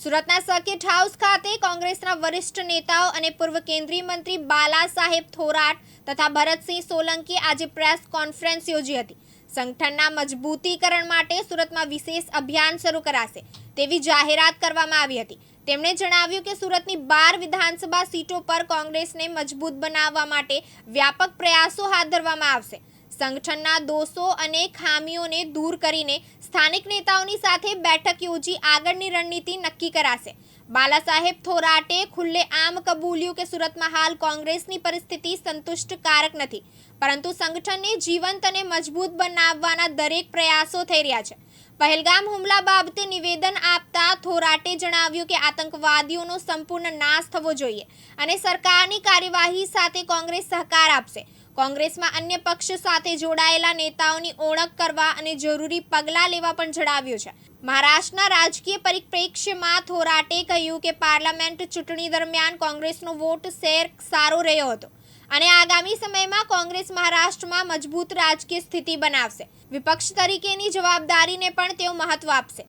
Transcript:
સુરતના circuit house ખાતે કોંગ્રેસના વરિષ્ઠ નેતાઓ અને પૂર્વ કેન્દ્રીય મંત્રી બાલા સાહેબ થોરાટ તથા ભરતસિંહ સોલંકીએ આજે પ્રેસ કોન્ફરન્સ યોજી હતી. સંગઠનના મજબૂતીકરણ માટે સુરતમાં વિશેષ અભિયાન શરૂ કરાશે તેવી જાહેરાત કરવામાં આવી હતી. તેમણે જણાવ્યું કે સુરતની બાર વિધાનસભા સીટો પર કોંગ્રેસને મજબૂત બનાવવા માટે વ્યાપક પ્રયાસો હાથ ધરવામાં આવશે. સંગઠનના દોષો અને ખામીઓને દૂર કરીને સ્થાનિક નેતાઓની સાથે બેઠક યોજી આગળની રણનીતિ નક્કી કરાશે. બાલા સાહેબ થોરાટે ખુલ્લે આમ કબૂલ્યું કે સુરતમાં હાલ કોંગ્રેસની પરિસ્થિતિ સંતુષ્ટકારક નથી, પરંતુ સંગઠનને જીવંત અને મજબૂત બનાવવાના દરેક પ્રયાસો થઈ રહ્યા છે. પહેલગામ હુમલા બાબતે નિવેદન આપતા થોરાટે જણાવ્યું કે આતંકવાદીઓનો સંપૂર્ણ નાશ થવો જોઈએ અને સરકારની કાર્યવાહી સાથે કોંગ્રેસ સહકાર આપશે. કોંગ્રેસમાં અન્ય પક્ષ સાથે જોડાયેલા નેતાઓની ઓળખ કરવા અને જરૂરી પગલાં લેવા પણ જણાવ્યું છે. મહારાષ્ટ્રના રાજકીય પરિપ્રેક્ષ્યમાં થોરાટે કહ્યું કે પાર્લામેન્ટ ચૂંટણી દરમિયાન કોંગ્રેસનો વોટ શેર સારો રહ્યો હતો અને આગામી સમયમાં કોંગ્રેસ મહારાષ્ટ્રમાં મજબૂત રાજકીય સ્થિતિ બનાવશે. વિપક્ષ તરીકેની જવાબદારીને પણ તેઓ મહત્વ આપશે.